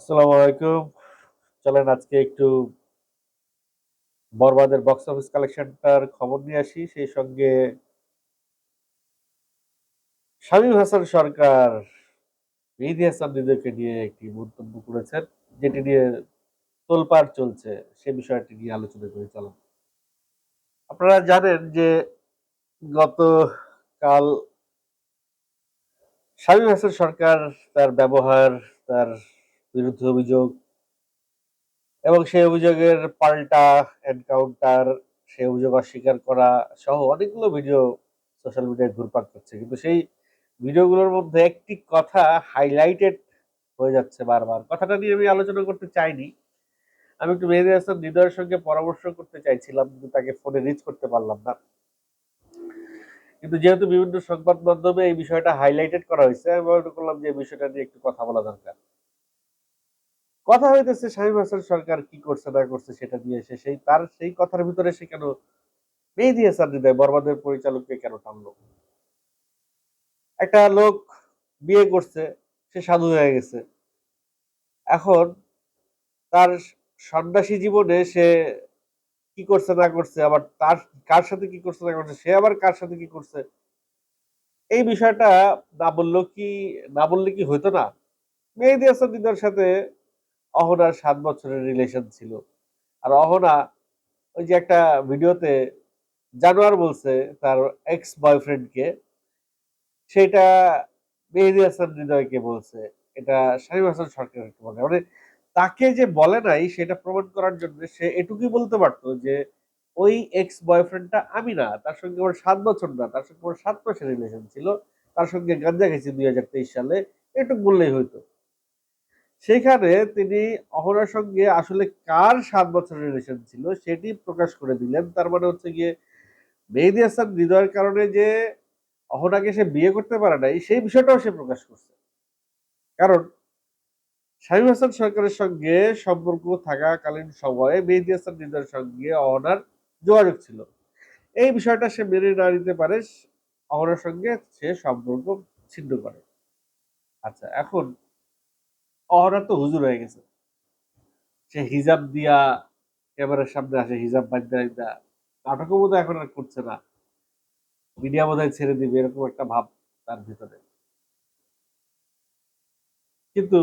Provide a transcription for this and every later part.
আসসালামু আলাইকুম। চলেন আজকে একটু বরবাদের বক্স অফিস কালেকশনটার খবর নিয়ে আসি। সেই সঙ্গে শামীম হাসান সরকার মেহেদী হাসান হৃদয়কে নিয়ে একটি মন্তব্য করেছেন, যেটি নিয়ে তোলপাড় চলছে। সে বিষয়টি নিয়ে আলোচনা করে চলেন। আপনারা জানেন যে গত কাল শামীম হাসান সরকার তার ব্যবহার, তার বিরুদ্ধে অভিযোগ এবং সেই অভিযোগের পাল্টা এনকাউন্টার সেই অভিযোগ অস্বীকার করা সহ অনেকগুলো ভিডিও সোশ্যাল মিডিয়ায় ঘুরপাক করছে কিন্তু সেই ভিডিওগুলোর মধ্যে একটি কথা হাইলাইটেড হয়ে যাচ্ছে বারবার। কথাটা নিয়ে আমি আলোচনা করতে চাইনি। আমি একটু মেহেদি হাসান হৃদয়ের সঙ্গে পরামর্শ করতে চাইছিলাম, কিন্তু তাকে ফোনে রিচ করতে পারলাম না। কিন্তু যেহেতু বিভিন্ন সংবাদ মাধ্যমে এই বিষয়টা হাইলাইটেড করা হয়েছে, আমি মনে করলাম যে বিষয়টা নিয়ে একটু কথা বলা দরকার। কথা হইতেছে, শামীম হাসান সরকার কি করছে, না করছে সেটা নিয়ে এসে সেই তার সেই কথার ভিতরে সে কেন মেহেদি হাসান হৃদয় বরবাদের পরিচালককে কেন টানলো? একটা লোক বিয়ে করছে, সে সাধু হয়ে গেছে। এখন তার সন্ন্যাসী জীবনে সে কি করছে, না করছে, আবার তার কার সাথে কি করছে, না করছে, সে আবার কার সাথে কি করছে? এই বিষয়টা না বললেও কি, না বললে কি হইতো না? মেহেদি হাসান হৃদয়ের সাথে অহনার সাত বছরের রিলেশন ছিল। আর অহনা ওই যে একটা ভিডিওতে জানোয়ার বলছে তার এক্স বয়ফ্রেন্ডকে সেটা মেহেদি হাসান হৃদয়কে বলছে। এটা শামীম হাসান সরকারকে বলে। মানে তাকে যে বলে নাই, সেটা প্রমাণ করার জন্য সে এটুকুই বলতে পারতো যে ওই এক্স বয়ফ্রেন্ডটা আমি না, তার সঙ্গে আমার সাত বছর না, তার সঙ্গে আমার সাত মাসের রিলেশন ছিল, তার সঙ্গে গাঞ্জা গেছি দুই হাজার তেইশ সালে, এটুকু বললেই হইতো। সেখানে তিনি অহরার সঙ্গে আসলে কার সাত বছরের রিলেশন ছিল সেটি প্রকাশ করে দিলেন। তার মানে হচ্ছে গিয়ে মেহেদি হাসান হৃদয়ের কারণে যে অহনাকে সে বিয়ে করতে পারে নাই, সেই বিষয়টাও সে প্রকাশ করছে। কারণ শামীম হাসান সরকারের সঙ্গে সম্পর্ক থাকাকালীন সময়ে মেহেদি হাসান হৃদয়ের সঙ্গে অহনার যোগাযোগ ছিল। এই বিষয়টা সে মেনে না নিতে পারে, অহনার সঙ্গে সে সম্পর্ক ছিন্ন করে। আচ্ছা এখন অহরা তো হুজুর হয়ে গেছে। সে হিজাব দিয়া ক্যামেরার সামনে আসে, হিজাব বান্ধা নাটকও বোধ এখন আর করছে না। মিডিয়া বোধ ছেড়ে দিবে, এরকম একটা ভাব তার ভিতরে। কিন্তু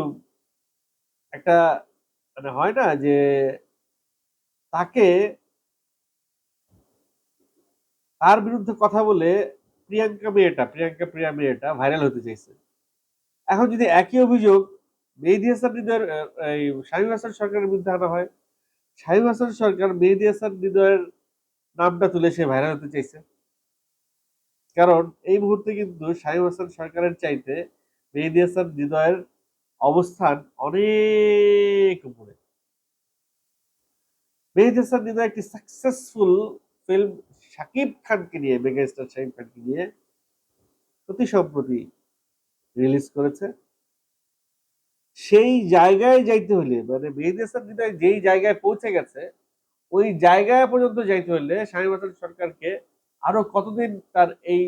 একটা মানে হয় না যে তাকে তার বিরুদ্ধে কথা বলে প্রিয়াঙ্কা মেয়েটা, প্রিয়াঙ্কা প্রিয়া মেয়েটা ভাইরাল হতে চাইছে। এখন যদি একই অভিযোগ মেহেদি হাসান এই শামীম হাসান সরকারের বিরুদ্ধে আনা হয়। শামীম হাসান সরকার মেহেদি হাসান হৃদয়ের নামটা তুলে সে ভাইরাল হতে চাইছে। কারণ এই মুহূর্তে কিন্তু শাহিব হাসান সরকারের চাইতে মেহেদি হাসান হৃদয়ের অবস্থান অনেক উপরে। মেহেদি হাসান হৃদয় একটি সাকসেসফুল ফিল্ম শাকিব খানকে নিয়ে, মেগাস্টার শাকিব খানকে নিয়ে অতি সম্প্রতি রিলিজ করেছে। সেই জায়গায় যাইতে হলে মানে মেহেদি হাসান হৃদয় যেই জায়গায় পৌঁছে গেছে, ওই জায়গায় পর্যন্ত যাইতে হলে স্বামী হাসান সরকারকে আরও কতদিন তার এই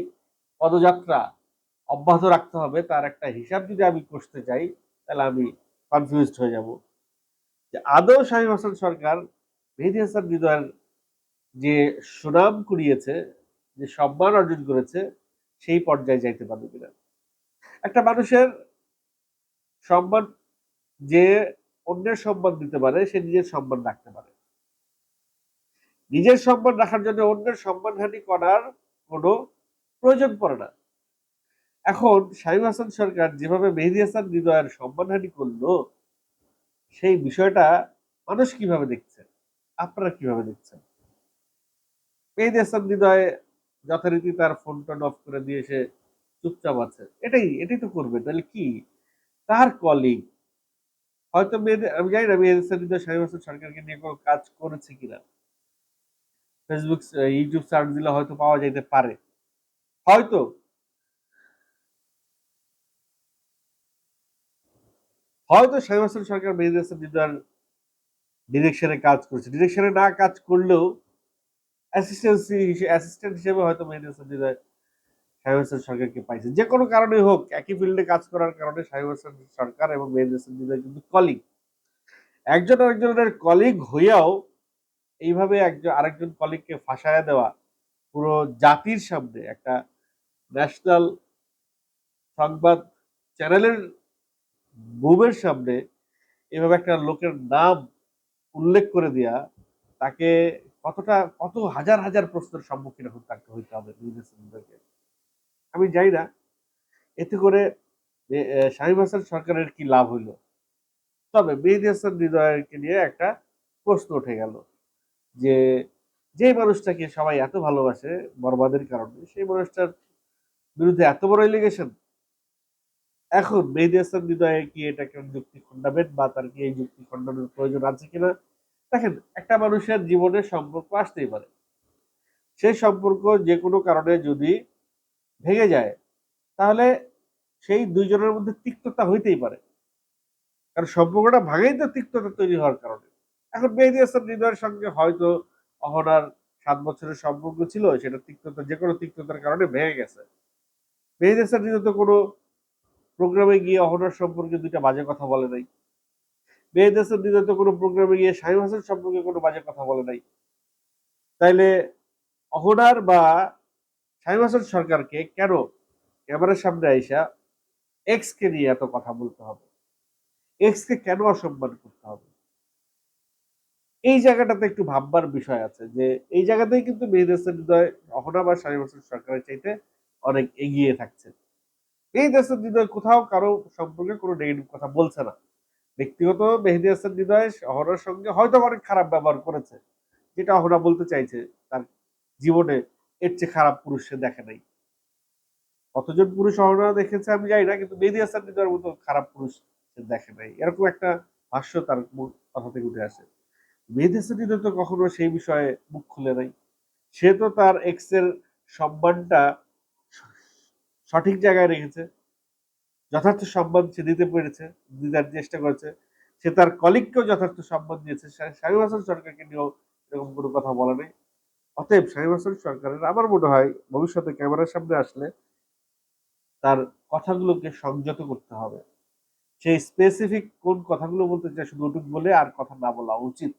পদযাত্রা অব্যাহত রাখতে হবে, তার একটা হিসাব যদি আমি করতে চাই, তাহলে আমি কনফিউজড হয়ে যাব। যে আদৌ শামীম হাসান সরকার মেহেদি হাসান হৃদয়ের যে সুনাম কুড়িয়েছে, যে সম্মান অর্জন করেছে, সেই পর্যায়ে যাইতে পারবে কিনা? একটা মানুষের সম্মান যে অন্যের সম্মান দিতে পারে, সে নিজের সম্মান রাখতে পারে। নিজের সম্মান রাখার জন্য অন্যের সম্মানহানি করার কোনো প্রয়োজন পড়ে না। এখন শাহিম হাসান সরকার যেভাবে মেহেদি হাসান হৃদয়ের সম্মানহানি করল, সেই বিষয়টা মানুষ কীভাবে দেখছে? আপনারা কীভাবে দেখছেন? মেহেদি হাসান হৃদয় যথারীতি তার ফোন টোন অফ করে দিয়ে সে চুপচাপ আছে। এটাই এটাই তো করবে। তাহলে কি? তার কলিগ হয়তো মেয়েদের, আমি জানি না মেয়েদের সাথে শাহিম হাসান সরকারকে নিয়ে কোনো কাজ করেছে কিনা। ফেসবুক ইউটিউব সার্চ দিলে হয়তো পাওয়া যেতে পারে। হয়তো। হয়তো শাহিম হাসান সরকার মেহেদি হাসান দিদার ডিরেকশনে কাজ করছে। ডিরেকশনে না কাজ করলেও অ্যাসিস্ট্যান্সি অ্যাসিস্ট্যান্ট হিসেবে হয়তো মেহেদি হাসান দিদার শাহিম হাসান সরকারকে পাইছে। যে কোনো কারণে হোক, একই ফিল্ডে কাজ করার কারণে শাহিম হাসান সরকার এবং মেহেদি হাসান দিদার কিন্তু কলিগ একজন আরেকজনের কলিগ হইয়াও এইভাবে একজন আরেকজন কলিগকে ফাঁসায়া দেওয়া পুরো জাতির সামনে একটা ন্যাশনাল সংবাদ চ্যানেলের বুমের সামনে এভাবে একটা লোকের নাম উল্লেখ করে দেয়া, তাকে কতটা, কত হাজার হাজার প্রশ্নের সম্মুখীন হতে তাকে হইতে হবে আমি যাই না। এতে করে এ, হাসান সরকারের কি লাভ হইল? তবে মেহেদি হাসান হৃদয়কে নিয়ে একটা প্রশ্ন উঠে গেল যে যে মানুষটাকে সবাই এত ভালোবাসে বরবাদের কারণে সেই মানুষটার বিরুদ্ধে এত বড় এলিগেশন এখন মেহেদি হাসান হৃদয়ে কি এটাকে যুক্তি খণ্ডাবেন বা তার কি এই যুক্তি খণ্ডানোর প্রয়োজন আছে কিনা? দেখেন একটা মানুষের জীবনে সম্পর্ক আসতেই পারে। সেই সম্পর্ক যে কোনো কারণে যদি ভেঙে যায়, তাহলে সেই দুইজনের মধ্যে তিক্ততা হইতেই পারে। কারণ সম্পর্কটা ভাঙেই তো তিক্ততা তৈরি হওয়ার কারণে। এখন মেহেদি হাসান হৃদয়ের সঙ্গে হয়তো অহনার সাত বছরের সম্পর্ক ছিল, সেটা তিক্ততা, যে কোনো তিক্ততার কারণে ভেঙে গেছে। মেহেদি হাসান হৃদয় তো কোনো প্রোগ্রামে গিয়ে অহনার সম্পর্কে দুইটা বাজে কথা বলে নাই। মেহেদি হাসান হৃদয় তো কোনো প্রোগ্রামে গিয়ে শাহিম হাসান সম্পর্কে কোনো বাজে কথা বলে নাই। তাইলে অহনার বা শাহিম হাসান সরকারকে কেন ক্যামেরার সামনে আইসা এক্স কে নিয়ে এত কথা বলতে হবে? এক্স কে কেন অসম্মান করতে হবে? এই জায়গাটাতে একটু ভাববার বিষয় আছে যে, এই জায়গাতেই কিন্তু মেহেদি হৃদয় অহনা বা শাহিম হাসান সরকারের চাইতে অনেক এগিয়ে থাকছে। মেহেদি হৃদয় কোথাও কারও সম্পর্কে কোনো নেগেটিভ কথা বলছে না। ব্যক্তিগত মেহেদি হাসান হৃদয় অহনার সঙ্গে হয়তো অনেক খারাপ ব্যবহার করেছে, যেটা অহনা বলতে চাইছে, তার জীবনে এর চেয়ে খারাপ পুরুষ সে দেখে নাই। কতজন পুরুষ অহনা দেখেছে আমি জানি না, কিন্তু মেহেদি হাসান হৃদয়ের মতো খারাপ পুরুষ দেখে নাই। এরকম একটা ভাষ্য তার কথা থেকে উঠে আসে। মেহেদি হাসান তো কখনো সেই বিষয়ে মুখ খুলে নাই। সে তো তার এক্সের সম্মানটা সঠিক জায়গায় রেখেছে। যথার্থ সম্মান সে দিতে পেরেছে, দিদার চেষ্টা করেছে। সে তার কলিগকেও যথার্থ সম্মান দিয়েছে। শা- শামীম হাসান সরকারকে নিয়েও এরকম কোনো কথা বলে নেই। অতএব শামীম হাসান সরকারের আমার মনে হয় ভবিষ্যতে ক্যামেরার সামনে আসলে তার কথাগুলোকে সংযত করতে হবে। সেই স্পেসিফিক কোন কথাগুলো বলতে চায় শুধু ওটুক বলে আর কথা না বলা উচিত।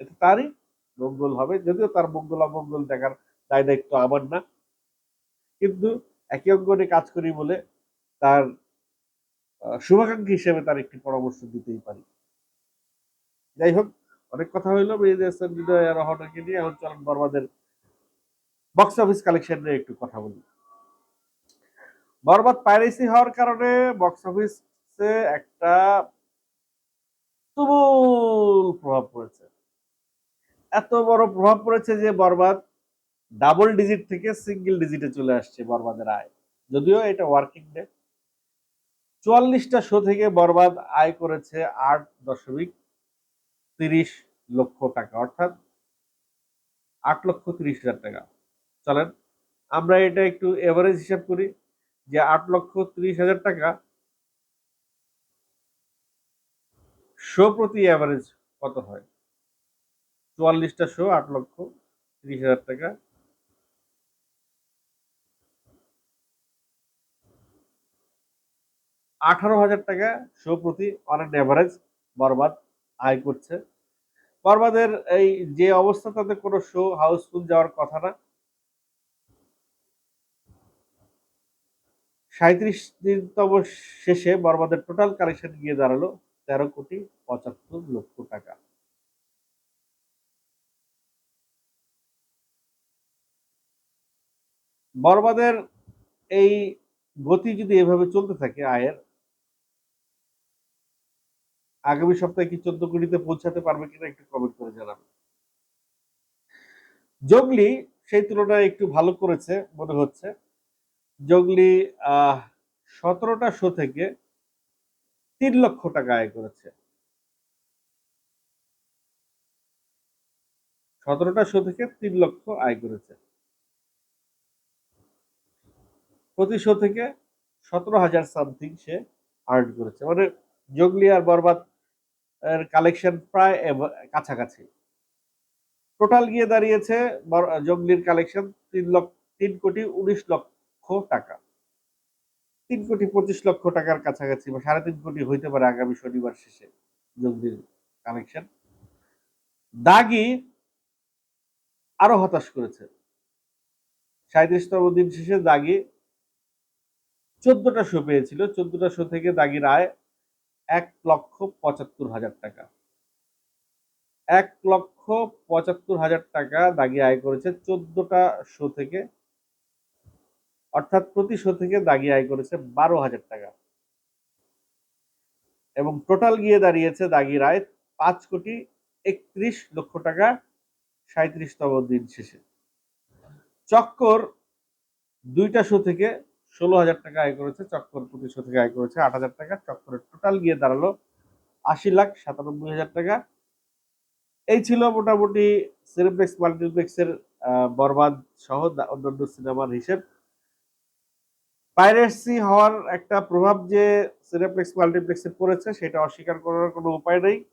এতে তারই মঙ্গল হবে। যদিও তার মঙ্গল অমঙ্গল দেখার দায় দায়িত্ব আমার না। কিন্তু একই অঙ্গনে কাজ করি বলে তার শুভাকাঙ্ক্ষী হিসেবে তার একটি পরামর্শ দিতেই পারি। যাই হোক, অনেক কথা হইল। হৃদয় আর রহনাকে নিয়ে। এখন চলেন বর্বাদের বক্স অফিস কালেকশন নিয়ে একটু কথা বলি। বরবাদ পাইরেসি হওয়ার কারণে বক্স অফিসে একটা তুমুল প্রভাব পড়েছে। এত বড় প্রভাব পড়েছে যে বরবাদ ডাবল ডিজিট থেকে সিঙ্গেল ডিজিটে চলে আসছে বরবাদের আয়। যদিও এটা ওয়ার্কিং ডে চুয়াল্লিশটা শো থেকে বরবাদ আয় করেছে আট দশমিক তিরিশ লক্ষ টাকা। অর্থাৎ আট লক্ষ তিরিশ হাজার টাকা। চলেন। আমরা এটা একটু এভারেজ হিসাব করি যে আট লক্ষ তিরিশ হাজার টাকা শো প্রতি অ্যাভারেজ কত হয়? চুয়াল্লিশটা শো আট লক্ষ তিরিশ হাজার টাকা। আঠারো হাজার টাকা শো প্রতি অন অ্যাভারেজ বরবাদ আয় করছে। বরবাদের এই যে অবস্থা, তাতে কোনো শো হাউসফুল যাওয়ার কথা না। সাঁত্রিশ দিনতম শেষে বরবাদের টোটাল কালেকশন গিয়ে দাঁড়াল তেরো কোটি পঁচাত্তর লক্ষ টাকা। বরবাদের এই গতি যদি এভাবে চলতে থাকে আয়ের, আগামী সপ্তাহে কি চোদ্দ কোটিতে পৌঁছাতে পারবে কিনা একটু কমেন্ট করে জানাবেন। জঙ্গলি সেই তুলনায় একটু ভালো করেছে মনে হচ্ছে। জঙ্গলি, আহ, সতেরোটা শো থেকে তিন লক্ষ টাকা আয় করেছে। সতেরোটা শো থেকে তিন লক্ষ আয় করেছে। প্রতি শো থেকে সতেরো হাজার সামথিং সে আর্ন করেছে। মানে জঙ্গলি আর বরবাদ এর কালেকশন প্রায় কাছাকাছি। টোটাল গিয়ে দাঁড়িয়েছে জঙ্গলির কালেকশন তিন লক্ষ, তিন কোটি উনিশ লক্ষ। টাকা। তিন কোটি পঁচিশ লক্ষ টাকার কাছাকাছি বা সাড়ে তিন কোটি হইতে পারে আগামী শনিবার শেষে জঙ্গলির কালেকশন দাগি আরও হতাশ করেছে। সাঁত্রিশতম দিন শেষে দাগি চোদ্দটা শো পেয়েছিল। চোদ্দটা শো থেকে দাগির আয় এক লক্ষ পঁচাত্তর হাজার টাকা। এক লক্ষ পঁচাত্তর হাজার টাকা দাগি আয় করেছে চোদ্দটা শো থেকে। অর্থাৎ প্রতি শো থেকে দাগি আয় করেছে বারো হাজার টাকা। এবং টোটাল গিয়ে দাঁড়িয়েছে দাগির আয় পাঁচ কোটি একত্রিশ লক্ষ টাকা সাঁত্রিশতম দিন শেষে। চক্কর দুইটা শো থেকে ষোলো হাজার টাকা আয় করেছে, চক্কর প্রতি শো থেকে আয় করেছে আট হাজার টাকা, চক্করের টোটাল গিয়ে দাঁড়াল আশি লাখ সাতানব্বই হাজার টাকা। এই ছিল মোটামুটি সিনেপ্লেক্স মাল্টিপ্লেক্সের বরবাদ সহ অন্যান্য সিনেমার হিসেব। পাইরেসি হওয়ার একটা প্রভাব যে সিনেপ্লেক্স মাল্টিপ্লেক্সে পড়েছে, সেটা অস্বীকার করার কোনো উপায় নেই।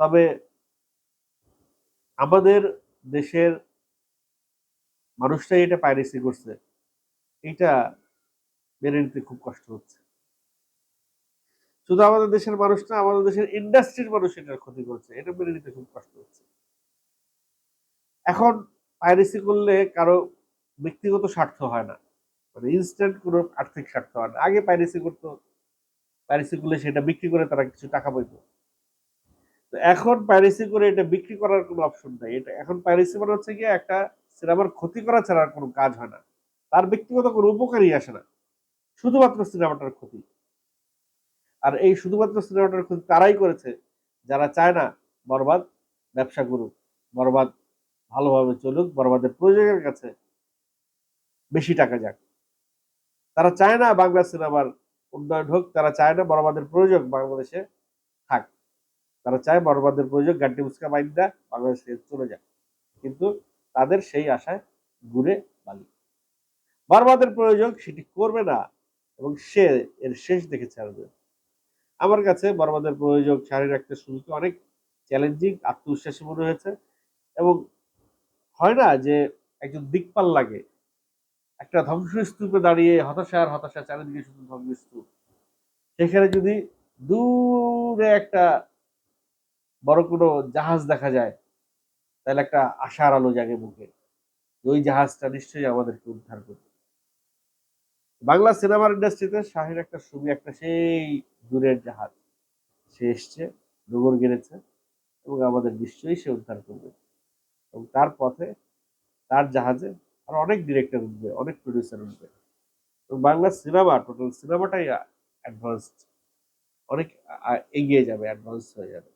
তবে আমাদের দেশের মানুষটাই এটা পাইরেসি করছে। এটা মেনে নিতে খুব কষ্ট হচ্ছে। শুধু আমাদের দেশের মানুষ না, আমাদের দেশের ইন্ডাস্ট্রির মানুষ এটার ক্ষতি করছে। এটা মেনে নিতে খুব কষ্ট হচ্ছে। এখন পাইরেসি করলে কারও ব্যক্তিগত স্বার্থ হয় না। মানে ইনস্ট্যান্ট কোনো আর্থিক স্বার্থ হয় না। আগে পাইরেসি করতো পাইরেসি করলে সেটা বিক্রি করে তারা কিছু টাকা পাইতো। তো এখন পাইরেসি করে এটা বিক্রি করার কোনো অপশন নাই। এটা এখন পাইরেসি মানে হচ্ছে গিয়ে একটা সিনেমার ক্ষতি করা ছাড়া কোনো কাজ হয় না। তার ব্যক্তিগত কোনো উপকারই আসে না। শুধুমাত্র সিনেমাটার ক্ষতি। আর এই শুধুমাত্র সিনেমাটার ক্ষতি তারাই করেছে। যারা চায় না, বরবাদ, ব্যবসা করুক। বরবাদ ভালোভাবে চলুক। বরবাদের প্রয়োজনের কাছে বেশি টাকা যাক। তারা চায় না বাংলা সিনেমার উন্নয়ন হোক, তারা চায় না বরবাদের প্রয়োজন বাংলাদেশে থাক। তারা চায় বড়বাদের প্রয়োজন গাড্ডি মুসকা মাইন্দা বাংলাদেশে চলে যাক। কিন্তু তাদের সেই আশায় ঘুরে বালি বরবাদের প্রয়োজন সেটি করবে না এবং সে এর শেষ দেখে ছাড়বে। আমার কাছে বরবাদের প্রয়োজন সারি রাখতে শুরুতে অনেক চ্যালেঞ্জিং আত্মবিশ্বাসী মনে হয়েছে এবং হয় না যে একজন দিকপাল লাগে। একটা ধ্বংসস্তূপে দাঁড়িয়ে হতাশা আর হতাশা, চারিদিকে শুধু ধ্বংসস্তূপ। সেখানে যদি দূরে একটা বড় কোনো জাহাজ দেখা যায়, তাহলে একটা আশার আলো জাগে মুখে ওই জাহাজটা নিশ্চয়ই আমাদেরকে উদ্ধার করবে। বাংলা সিনেমার ইন্ডাস্ট্রিতে শাহের একটা ছবি, একটা সেই দূরের জাহাজ। সে এসছে, ডুবর গেড়েছে, এবং আমাদের নিশ্চয়ই সে উদ্ধার করবে। এবং তার পথে, তার জাহাজে আর অনেক ডিরেক্টর উঠবে, অনেক প্রডিউসার উঠবে। এবং বাংলা সিনেমা টোটাল সিনেমাটাই অ্যাডভান্সড অনেক এগিয়ে যাবে অ্যাডভান্স হয়ে যাবে।